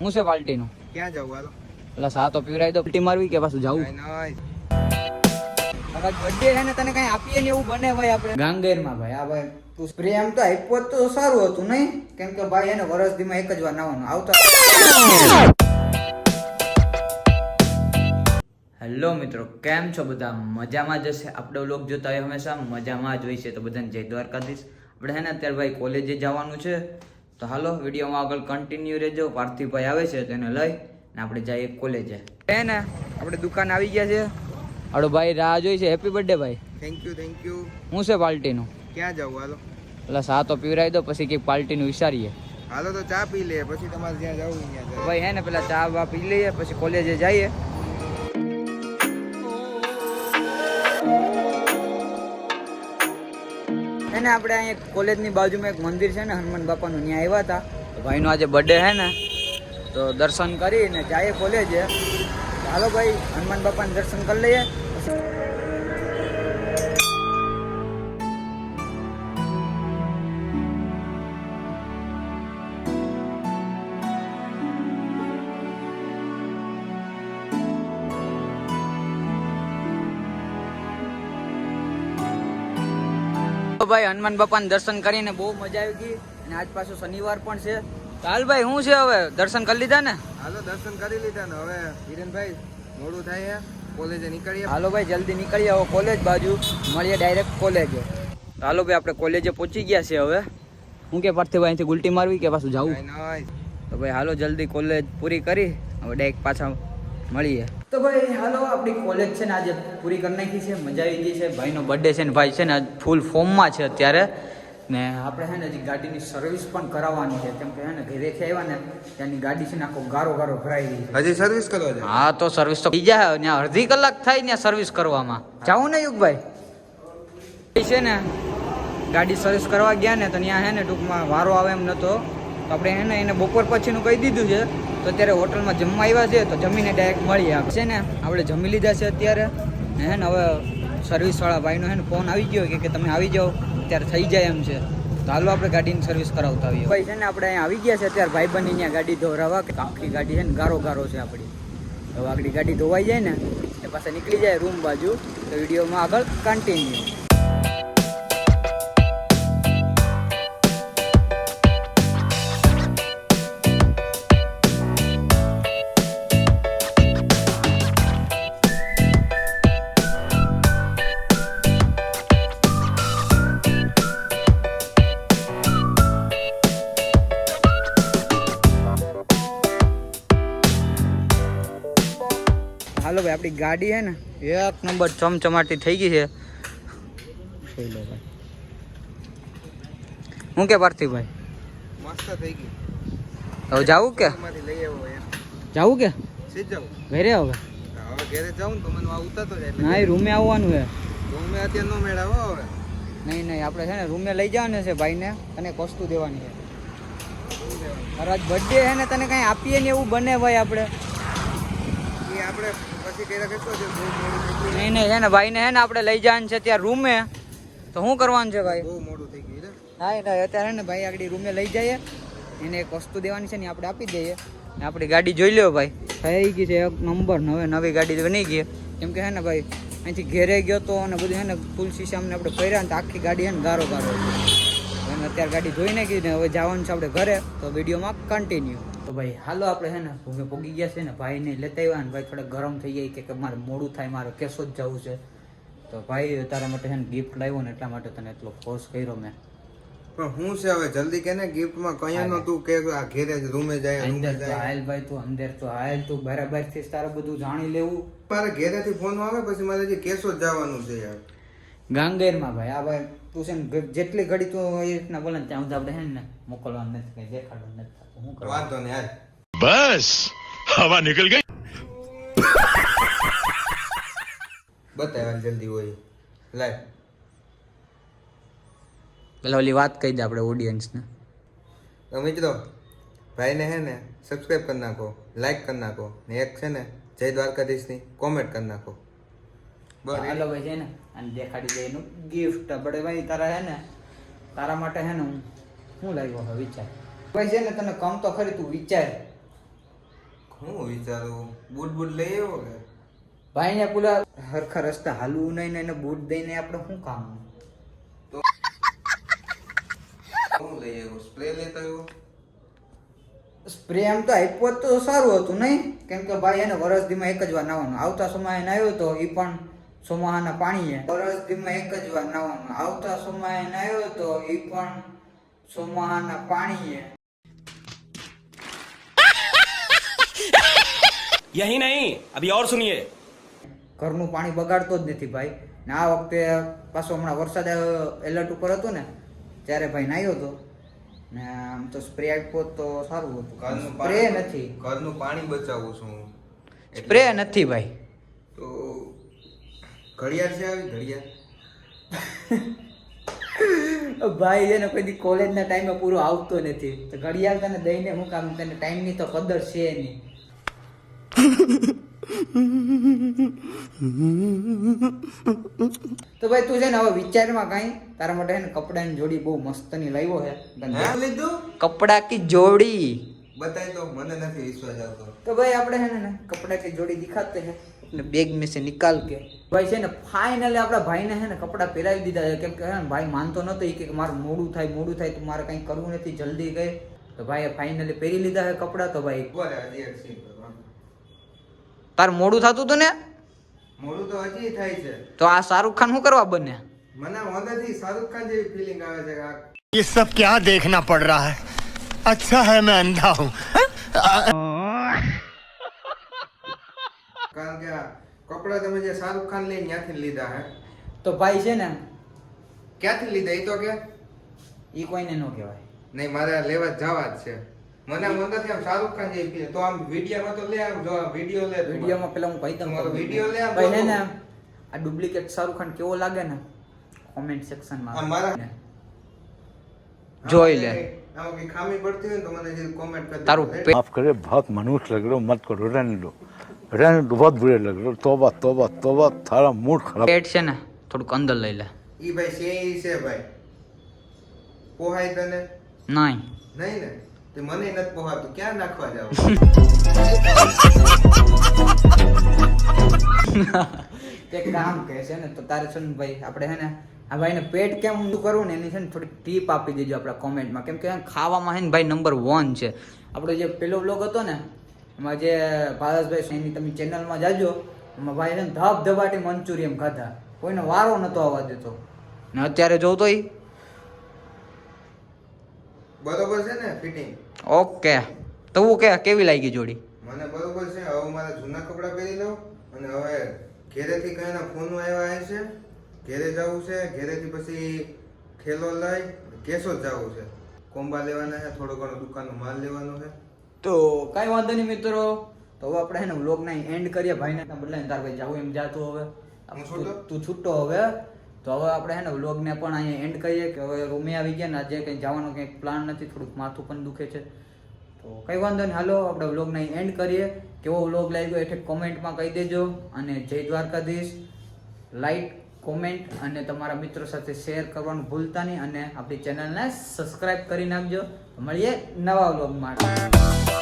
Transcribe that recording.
હું છે પાર્ટીનું ક્યાં જવું હાલો? એટલે સા તો પીવરાઈ દો પલટી મારવી કે પાછું જવું? બર્થડે છે ને તને કઈ આપીએ ને એવું બને ભાઈ આપણે. ગાંગેરમાં ભાઈ આ ભાઈ તું સ્પ્રે એમ તો આપ્યો જ તો સારું હતું નહીં? કેમ કે ભાઈ એને વરસ દીમાં એક જ વાર નાવાનું. આવતા હેલો મિત્રો કેમ છો બધા? મજામાં જશે આપણે લોક જોતા હોય હંમેશા મજામાં જ હોય છે. તો બધાને જય દ્વારકાધીશ. આપણે હે ને અત્યારે ભાઈ કોલેજે જવાનું છે. તો હાલો વિડીયોમાં આગળ કન્ટિન્યુ રહેજો. પાર્થિવભાઈ આવે છે તો એને લઈ ને આપણે જઈએ કોલેજે એ. ને આપણે દુકાન આવી ગયા છે. હાડો ભાઈ રાહ જોઈ છે. હેપી બર્થડે ભાઈ. થેન્ક યુ થેન્ક યુ હું છે પાર્ટીનું ક્યાં જવું હાલો? એટલે સા તો પીવરાઈ દો પછી કંઈક પાર્ટીનું વિચારીએ. હાલો તો ચા પી લઈએ. પછી તમારે જ્યાં જવું ભાઈ હે ને પેલા ચા બા પી લઈએ પછી કોલેજે જઈએ. એને આપણે અહીંયા કોલેજની બાજુમાં એક મંદિર છે ને, હનુમાન બાપાનું, ત્યાં આવ્યા હતા. તો ભાઈનો આજે બર્થડે છે ને, તો દર્શન કરીને જઈએ કોલેજે ચાલો ભાઈ, હનુમાન બાપાને દર્શન કરી લઈએ. તો ભાઈ હનુમાન બાપાને દર્શન કરીને બહુ મજા આવી ગઈ. અને આજ પાછો શનિવાર પણ છે. હાલ ભાઈ શું છે હવે? દર્શન કરી લીધા ને? હાલો દર્શન કરી લીધા ને. હવે હિરેનભાઈ મોડું થાય કોલેજે નીકળીએ. હાલો ભાઈ જલ્દી નીકળીએ. હવે કોલેજ બાજુ. મળીએ ડાયરેક્ટ કોલેજે. હાલો ભાઈ આપણે કોલેજે પહોંચી ગયા છે હવે. હું કે પાર્થિવ અહીંથી ગુલટી મારવી કે પાછું જવું. તો ભાઈ હાલો જલ્દી કોલેજ પૂરી કરી. હવે ડાયરેક્ટ પાછા મળીએ. તો ભાઈ હાલો આપણી કોલેજ છે ને આજે પૂરી કરી નાખી છે મજા આવી ગઈ છે. ભાઈનો બર્થડે છે ને ભાઈ છે ને આજ ફૂલ ફોર્મમાં છે અત્યારે. ને આપણે છે ને હજી ગાડીની સર્વિસ પણ કરાવવાની છે. કેમ કે છે ને ઘરેથી આવ્યા ને ત્યાંની ગાડી છે ને આખો ગારો ગારો ભરાઈ ગઈ હજી સર્વિસ કરવા હા તો સર્વિસ તો બીજા ત્યાં અડધી કલાક થાય ત્યાં સર્વિસ કરવામાં. જાવું ને યુગભાઈ. છે ને ગાડી સર્વિસ કરવા ગયા ને તો ત્યાં હે ને ટૂંકમાં વારો આવે એમ નતો. તો આપણે એને એને બપોર પછીનું કહી દીધું છે. તો અત્યારે હોટલમાં જમવા આવ્યા છે તો જમીને ડાયરેક્ટ મળીએ આપ છે ને, આપણે જમી લીધા છે અત્યારે. હે ને, હવે સર્વિસવાળા ભાઈનો હે ને ફોન આવી ગયો કે તમે આવી જાઓ, ત્યારે થઈ જાય એમ છે. તો હાલો આપણે ગાડીની સર્વિસ કરાવતા આવીએ. ભાઈ છે ને, આપણે અહીંયા આવી ગયા છે, અત્યારે ભાઈ બની ત્યાં ગાડી ધોરાવા, કે આખી ગાડી છે ને, ગારો ગારો છે આપણી. હવે આપણી ગાડી ધોવાઈ જાય ને, એ પાસે નીકળી જાય રૂમ બાજુ. તો વિડીયોમાં આગળ કન્ટિન્યુ હાલો ભાઈ આપણી ગાડી છે ને એક નંબર ચમચમાટી થઈ ગઈ છે. જોઈ લો ભાઈ હું કે પાર્થિવભાઈ? મસ્ત થઈ ગઈ. હવે જાવું કે? જાવું કે? ઘરે હવે હવે ઘરે જાઉં તો મને ઉતારતો જાય ના રૂમે આવવાનું છે રૂમે અત્યારે નો મેળાવો હવે. નહીં નહીં આપણે છે ને રૂમે લઈ જવાનું છે ભાઈને તને એક દેવાની છે. આજ બર્થડે છે ને તને કાંઈ આપીએ ને એવું બને ભાઈ આપણે? એ આપણે નહીં નહીં હે ને ભાઈને છે ને આપણે લઈ જવાનું છે ત્યાં રૂમે. તો શું કરવાનું છે ભાઈ? બહુ મોડું થઈ ગયું હા એટલે અત્યારે ને ભાઈ આગળ રૂમે લઈ જઈએ. એને એક વસ્તુ દેવાની છે ને આપણે આપી દઈએ. ને આપણી ગાડી જોઈ લ્યો ભાઈ. થઈ ગઈ છે એક નંબર. હવે નવી ગાડી બની ગઈ. કેમ કે હે ને ભાઈ અહીંથી ઘેરે ગયો તો અને બધું હે ને ફૂલ શીશામને આપણે પહેર્યા ને તો આખી ગાડી હે ને ગારો ગારો અને અત્યારે ગાડી જોઈને કીધી ને હવે જવાનું છે આપણે ઘરે. તો વિડીયોમાં કન્ટિન્યુ તો ભાઈ હાલો આપણે હે ને ભૂગે પોગી ગયા છે ને ભાઈને લેતા આવ્યા ને ભાઈ થોડા ગરમ થઈ જાય કે મારે મોડું થાય મારે કેસો જ જવું છે. તો ભાઈ તારા માટે છે ને ગિફ્ટ લાવ્યો ને એટલા માટે તને એટલો ફોર્સ કર્યો મેં. પણ હું છે હવે જલ્દી કે ને ગિફ્ટમાં કયા નો તું કે આ ઘેરે જ રૂમે જાય અંદર તો હાલ ભાઈ તું અંદર તો હાલ તું બરાબરથી તારે બધું જાણી લેવું. મારે ઘેરેથી ફોન આવે પછી મારે જે કેસો જ જવાનું છે યાર. ગાંગેરમાં ભાઈ આ ભાઈ તું છે ને જેટલી ઘડી તું એ રીતના બોલે ત્યાં સુધી આપણે છે ને મોકલવાનું નથી કઈ દેખાડવાનું નથી થતું. હું કરવા વાંધો ને યાર બસ! હવા નીકળ ગઈ? બતાવવાનું જલ્દી હોય. લાય. પેલા ઓલી વાત કહી દે આપણે ઓડિયન્સને તો મિત્રો ભાઈને હે ને સબસ્ક્રાઈબ કરી નાખો લાઈક કરી નાખો ને એક છે ને જય દ્વારકાધીશની કોમેન્ટ કરી નાખો. હાલો ભાઈ છે ને અને દેખાડી દે એનું ગિફ્ટ બડે ભાઈ તારા હે ને તારા માટે હે ને હું શું લાવ્યો હવે વિચાર? ભાઈ છે ને તને કમ તો ખરી તું વિચાર. હું વિચારું? બૂટ બૂટ લઈ આવ્યો કે? ભાઈ ને પેલા હરખા રસ્તા હાલવું નહીં ને બૂટ દઈને આપણે શું કામ? હું લઈ આવ્યો? સ્પ્રે લેતા આવ્યો? સ્પ્રે એમ તો આપ્યો તો સારું હતું નહીં. કેમ કે ભાઈ એને વરસ દીમાં એક જ વાર નાવાનું. આવતા સમયે આવ્યો તો એ પણ સોમાહાના પાણીએ. વરસદીમાં એક જ વાર નાવામાં. આવતા સોમાએ નાયો તો એ પણ સોમાહાના પાણીએ. યહી નહીં અભી ઓર સુનિયે ઘરનું પાણી બગાડતો જ નથી ભાઈ. ને આ વખતે પાછો હમણાં વરસાદ એલર્ટ ઉપર હતો ને ત્યારે ભાઈ નાયો હતો ને આમ તો સ્પ્રે આપ્યો તો સારું હતું. ઘરનું સ્પ્રે નથી. ઘરનું પાણી બચાવું છું સ્પ્રે નથી ભાઈ. તો ઘડિયાળ છે આવી ઘડિયાળ. ભાઈ છે ને કોઈ દી કોલેજના ટાઈમે પૂરો આવતો નથી. તો ઘડિયાળ તને દઈને હું કામ તને ટાઈમની તો કદર છે નહીં. તો ભાઈ તું છે ને હવે વિચારમાં કાંઈ? તારા માટે છે ને કપડાની જોડી બહુ મસ્ત મસ્તની લાવ્યો છે. લીધું? કપડા કી જોડી. બતાય તો મને નથી વિશ્વાસ આવતો. તો ભાઈ આપણે છે ને કપડા કી જોડી દેખાતે છે. अपने बैग में से निकाल के ભાઈ છે ને ફાઇનલી આપણા ભાઈને છે ને કપડાં પહેરાવી દીધા છે કેમ કે છે ને ભાઈ માનતો નતો ઈ કે મારું મોડું થાય મોડું થાય તો મારે કંઈ કરવું નથી જલ્દી ગઈ તો ભાઈએ ફાઇનલી પહેરી લીધા છે કપડાં તો ભાઈ ઉભા રહે, હજી એક scene કરવાનું. તાર મોડું થતું હતું ને મોડું તો હજી થાય છે તો આ શાહરુખ ખાન શું કરવા બને મને અંદરથી શાહરુખ ખાન જેવી ફિલિંગ આવે છે કે આ ये सब क्या देखना पड़ रहा है अच्छा है मैं अंधा हूँ કારણ કે કપડા તમે જે શાહરુખ ખાન લઈને ત્યાંથી લીધા હે. તો ભાઈ છે ને ક્યાંથી લીધા? એ તો કે? એ કોઈને ન કહેવાય. નહીં મારે લેવા જવા જ છે. મને અંદરથી આમ શાહરુખ ખાન જે તો આમ વિડીયોમાં તો લે આમ જો વીડિયો લે વિડીયોમાં પેલા હું કહી દઉં વીડિયો લે આમ ભાઈ ને આ ડુપ્લિકેટ શાહરુખ ખાન કેવો લાગે ને? કોમેન્ટ સેક્શનમાં મારા જોઈ લે. આમાં કઈ ખામી પડતી હોય ને તો મને કોમેન્ટ કરી તારું દેજો. પે- माफ करे बहुत मनुष्य लग रहे हो मत करो रहने दो रहने दो बहुत बुरे लग रहे हो तोबा तोबा तोबा थारा मूड खराब પેટ છે ને થોડુંક અંદર લઈ લે ઈ ભાઈ છે ઈ છે ભાઈ પોહાય તને નહીં નહીં ને તે મને નથી પોહાતું ક્યાં નાખવા જાવ એક કામ કહે છે ને તો તારે છે ને ભાઈ આપણે છે ને આ ભાઈને પેટ કેમ ઊંધું કરવું ને એની છે ને થોડીક ટીપ આપી દેજો આપણા કોમેન્ટમાં. કેમ કે ખાવામાં છે ને ભાઈ નંબર વન છે. આપણો જે પેલો બ્લોગ હતો ને એમાં જે ભારતભાઈ સૈની તમે ચેનલમાં જાજો એમાં ભાઈ છે ને ધબ ધબાટી મંચુરિયમ ખાધા. કોઈને વારો નતો આવવા દેતો. ને અત્યારે જોઉં ઈ. બરોબર છે ને ફિટિંગ ઓકે. તો હું કે કેવી લાગી જોડી? મને બરોબર છે. હવે મારા જૂના કપડાં પહેરી લઉં અને હવે ઘેરેથી કઈના ફોન આવ્યા છે ઘેરે જવું છે ઘેરેથી પછી ખેલો લઈ કેસો જ જવું છે. કોંબા લેવાના છે થોડો ઘણો દુકાનનો માલ લેવાનો છે. તો કાંઈ વાંધો નહીં મિત્રો. તો હવે આપણે છે ને વ્લોગના એન્ડ કરીએ. ભાઈને બદલાઈને તાર ભાઈ જાવું એમ જાતું હવે. હું તું- છૂટો? હવે. તો હવે આપણે છે ને વ્લોગને પણ અહીંયા એન્ડ કરીએ કે હવે રૂમે આવી ગયા ને આજે કંઈ જવાનો કંઈક પ્લાન નથી થોડુંક માથું પણ દુખે છે. તો કંઈ વાંધો નહીં. હાલો આપણે વ્લોગને એન્ડ કરીએ. કેવો વ્લોગ લાગ્યો એટલે કોમેન્ટમાં કહી દેજો. અને જય દ્વારકાધીશ. લાઈક કોમેન્ટ અને તમારા મિત્રો સાથે શેર કરવાનું ભૂલતા નહીં અને આપણી ચેનલને સબસ્ક્રાઇબ કરી નાખજો. મળીએ નવા વ્લોગ માટે.